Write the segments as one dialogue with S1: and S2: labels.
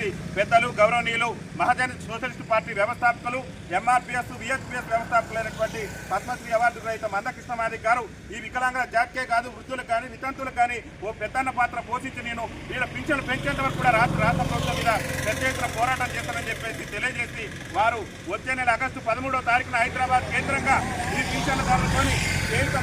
S1: చెప్పేసి పెద్దలు గౌరవనీయులు మహాజన్ సోషలిస్ట్ పార్టీ వ్యవస్థాపకులు ఎంఆర్పిఎస్ విహెచ్పిఎస్ వ్యవస్థాపకులైనటువంటి పద్మశ్రీ అవార్డు గ్రహీత మందకృష్ణమాది గారు ఈ వికలాంగుల జాతికే కాదు వృద్ధులకు కానీ వితంతులకు కానీ ఓ పెద్దన్న పాత్ర పోషించి నేను వీళ్ళ పింఛన్లు పెంచేంత వరకు కూడా రాష్ట్ర రాష్ట్ర ప్రభుత్వం మీద పెద్ద ఎత్తున పోరాటం చేస్తానని చెప్పేసి తెలియజేసి వారు వచ్చే నెల ఆగస్టు పదమూడవ తారీఖున హైదరాబాద్ కేంద్రంగా ఈ పింఛన్దారులతోని కేంద్ర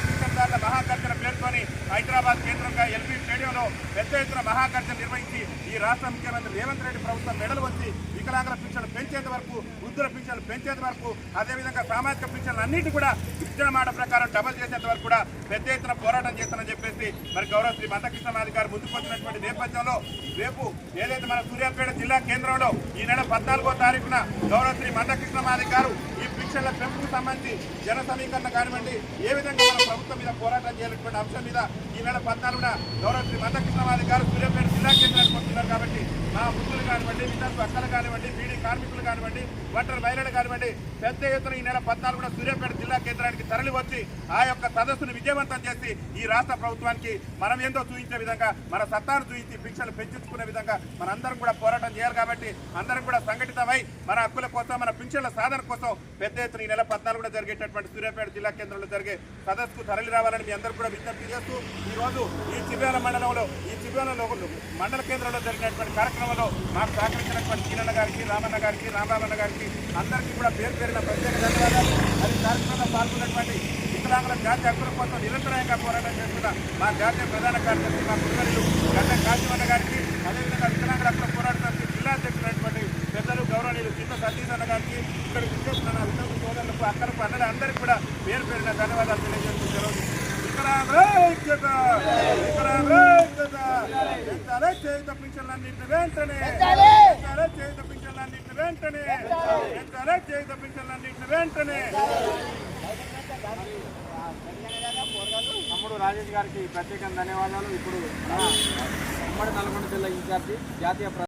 S1: హైదరాబాద్ కేంద్రంగా ఎల్బీ స్టేడియంలో పెద్ద ఎత్తున మహాకర్షణ నిర్వహించి ఈ రాష్ట్ర ముఖ్యమంత్రి రేవంత్ రెడ్డి ప్రభుత్వం మెడలు వచ్చి వికలాంగుల పింఛన్లు పెంచేంత వరకు వృద్ధుల పింఛన్లు పెంచేంత వరకు అదేవిధంగా సామాజిక పింఛన్లు అన్నిటి కూడా ఇచ్చిన మాట ప్రకారం డబల్ చేసేంత వరకు కూడా పెద్ద ఎత్తున పోరాటం చేస్తానని చెప్పేసి మరి గౌరవ శ్రీ మందకృష్ణ మాది గారు ముందుకు నేపథ్యంలో రేపు ఏదైతే మన సూర్యాపేట జిల్లా కేంద్రంలో ఈ నెల పద్నాలుగో తారీఖున గౌరవ శ్రీ మందకృష్ణ గారు ఈ పింఛన్ల పెంపుకు సంబంధించి జన సమీకరణ కానివ్వండి ఏ విధంగా మన ప్రభుత్వం మీద పోరాటం చేయాలనేటువంటి అంశం మీద ఈ నెల పద్నాలుగున గౌరవ శ్రీ మందకృష్ణ గారు సూర్యాపేట జిల్లా కేంద్రానికి వస్తున్నారు కాబట్టి కానివ్వండి విద్యార్థులు అక్కలు కానివ్వండి బీడీ కార్మికులు కానివ్వండి ఒంటరి మహిళలు కానివ్వండి పెద్ద ఎత్తున ఈ నెల పద్నాలుగున సూర్యాపేట జిల్లా కేంద్రానికి తరలి వచ్చి ఆ యొక్క సదస్సును విజయవంతం చేసి ఈ రాష్ట్ర ప్రభుత్వానికి మనం ఏందో చూపించే విధంగా మన సత్తాను చూపించి భిక్షలు పెంచుకునే విధంగా మనందరం కూడా పోరాటం చేయాలి కాబట్టి అందరం కూడా సంఘటితమై మన హక్కుల కోసం మన పింఛన్ల సాధన కోసం పెద్ద ఎత్తున ఈ నెల పద్నాలుగున జరిగేటటువంటి సూర్యాపేట జిల్లా కేంద్రంలో జరిగే సదస్సుకు తరలి రావాలని మీ అందరూ కూడా విజ్ఞప్తి చేస్తూ ఈ ఈ చివ్యాల మండలంలో ఈ చివ్యాలలో మండల కేంద్రంలో జరిగినటువంటి కార్యక్రమంలో నాకు సహకరించినటువంటి కిరణ్ గారికి రామన్న గారికి రామరామన్న గారికి అందరికీ కూడా పేరు పేరిన ప్రత్యేక ధన్యవాదాలు. అది కార్యక్రమంలో పాల్గొన్నటువంటి వికలాంగుల జాతి హక్కుల కోసం నిరంతరాయంగా పోరాటం చేస్తున్న మా జాతీయ ప్రధాన కార్యదర్శి మా కుటుంబీలు గడ్డ కాశీవన్న గారికి అదేవిధంగా వికలాంగుల హక్కుల పోరాట సమితి జిల్లా అధ్యక్షులైనటువంటి పెద్దలు గౌరవనీయులు చిన్న సతీష్ అన్న గారికి ఇక్కడ విచ్చేస్తున్న వితంతు సోదరులకు అక్కలకు అందరూ అందరికీ కూడా పేరు పేరిన ధన్యవాదాలు తెలియజేస్తున్నారు వికలాంగుల ఐక్యత వికలాంగుల ఐక్యత పెంచాలే చేయుత పింఛన్లన్నింటిని వెంటనే పెంచాలే చేయుత పింఛన్లన్నింటిని వెంటనే! పెంచాలే చేయుత పింఛన్లన్నింటిని వెంటనే!
S2: తమ్ముడు రాజేష్ గారికి ప్రత్యేకంగా ధన్యవాదాలు. ఇప్పుడు ఉమ్మడి నల్గొండ జిల్లా ఇన్ఛార్జి జాతీయ